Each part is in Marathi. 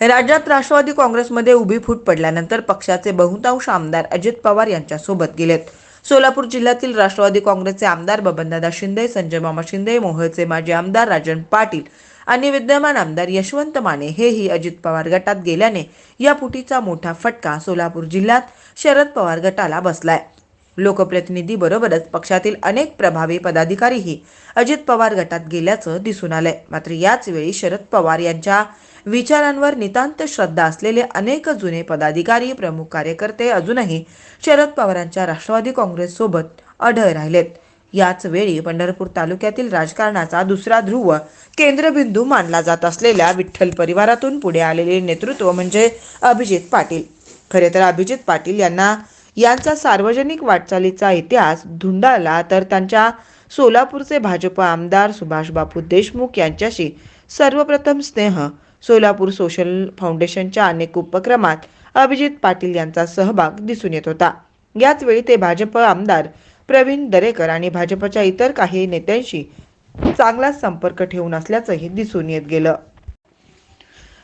राज्यात राष्ट्रवादी काँग्रेसमध्ये उभी फूट पडल्यानंतर पक्षाचे बहुतांश आमदार अजित पवार यांच्यासोबत गेलेत. सोलापूर जिल्ह्यातील राष्ट्रवादी काँग्रेसचे आमदार बबनदादा शिंदे संजय मामा शिंदे मोहोळचे माजी आमदार राजन पाटील आणि विद्यमान आमदार यशवंत माने हेही अजित पवार गटात गेल्याने या फुटीचा मोठा फटका सोलापूर जिल्ह्यात शरद पवार गटाला बसलाय. लोकप्रतिनिधी बरोबरच पक्षातील अनेक प्रभावी पदाधिकारीही अजित पवार गटात गेल्याचं दिसून आलंय. मात्र याच वेळी शरद पवार यांच्या विचारांवर नितांत श्रद्धा असलेले अनेक जुने पदाधिकारी प्रमुख कार्यकर्ते अजूनही शरद पवारांच्या राष्ट्रवादी काँग्रेससोबत अढळ राहिलेत. याच वेळी पंढरपूर तालुक्यातील राजकारणाचा दुसरा ध्रुव केंद्रबिंदू मानला जात असलेल्या विठ्ठल परिवारातून पुढे आलेले नेतृत्व म्हणजे अभिजित पाटील. खरे तर अभिजित पाटील यांना यांचा सार्वजनिक वाटचालीचा इतिहास धुंडाळला तर त्यांच्या सोलापूरचे भाजप आमदार सुभाष बापू देशमुख यांच्याशी सर्वप्रथम स्नेह सोलापूर सोशल फाउंडेशनच्या अनेक उपक्रमात अभिजित पाटील यांचा सहभाग दिसून येत होता. याचवेळी ते भाजप आमदार प्रवीण दरेकर आणि भाजपच्या इतर काही नेत्यांशी चांगला संपर्क ठेवून असल्याचंही दिसून येत गेलं.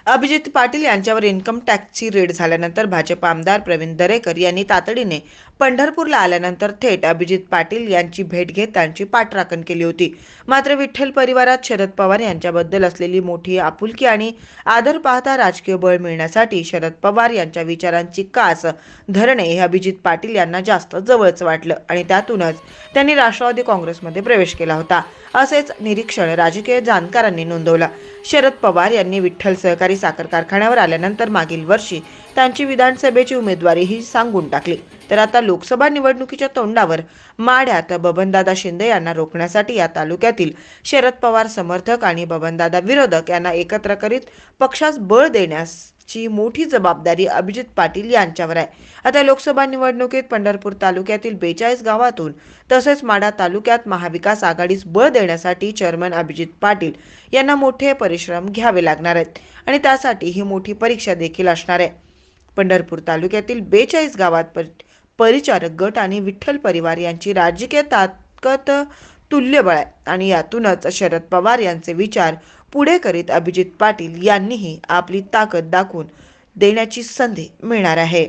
अभिजित पाटील यांच्यावर इन्कम टॅक्सची रेड झाल्यानंतर भाजप आमदार प्रवीण दरेकर यांनी तातडीने पंढरपूरला आल्यानंतर थेट अभिजित पाटील यांची भेट घेत त्यांची पाठराखण केली होती. मात्र विठ्ठल परिवारात शरद पवार यांच्याबद्दल असलेली मोठी आपुलकी आणि आदर पाहता राजकीय बळ मिळण्यासाठी शरद पवार यांच्या विचारांची कास धरणे हे अभिजित पाटील यांना जास्त जवळच वाटलं आणि त्यातूनच त्यांनी राष्ट्रवादी काँग्रेसमध्ये प्रवेश केला होता. असेच निरीक्षण राजकीय जाणकारांनी नोंदवलं. शरद पवार यांनी विठ्ठल सहकारी साखर कारखान्यावर आल्यानंतर मागील वर्षी त्यांची विधानसभेची उमेदवारीही सांगून टाकली. तर आता लोकसभा निवडणुकीच्या तोंडावर माढ्यात बबनदादा शिंदे यांना रोखण्यासाठी या तालुक्यातील शरद पवार समर्थक आणि बबनदादा विरोधक यांना एकत्र करीत पक्षास बळ देण्यास ची मोठी जबाबदारी अभिजित पाटील यांच्यावर आहे. आता लोकसभा निवडणुकीत पंढरपूर तालुक्यातील बेचाळीस गावातून तसेच माढा तालुक्यात महाविकास आघाडीस बळ देण्यासाठी चेअरमन अभिजित पाटील यांना मोठे परिश्रम घ्यावे लागणार आहेत आणि त्यासाठी ही मोठी परीक्षा देखील असणार आहे. पंढरपूर तालुक्यातील बेचाळीस गावात परिचारक गट आणि विठ्ठल परिवार यांची राजकीय ताकद तुल्यबळ आहे आणि यातूनच शरद पवार यांचे विचार पुढे करीत अभिजित पाटील यांनीही आपली ताकद दाखवून देण्याची संधी मिळणार आहे.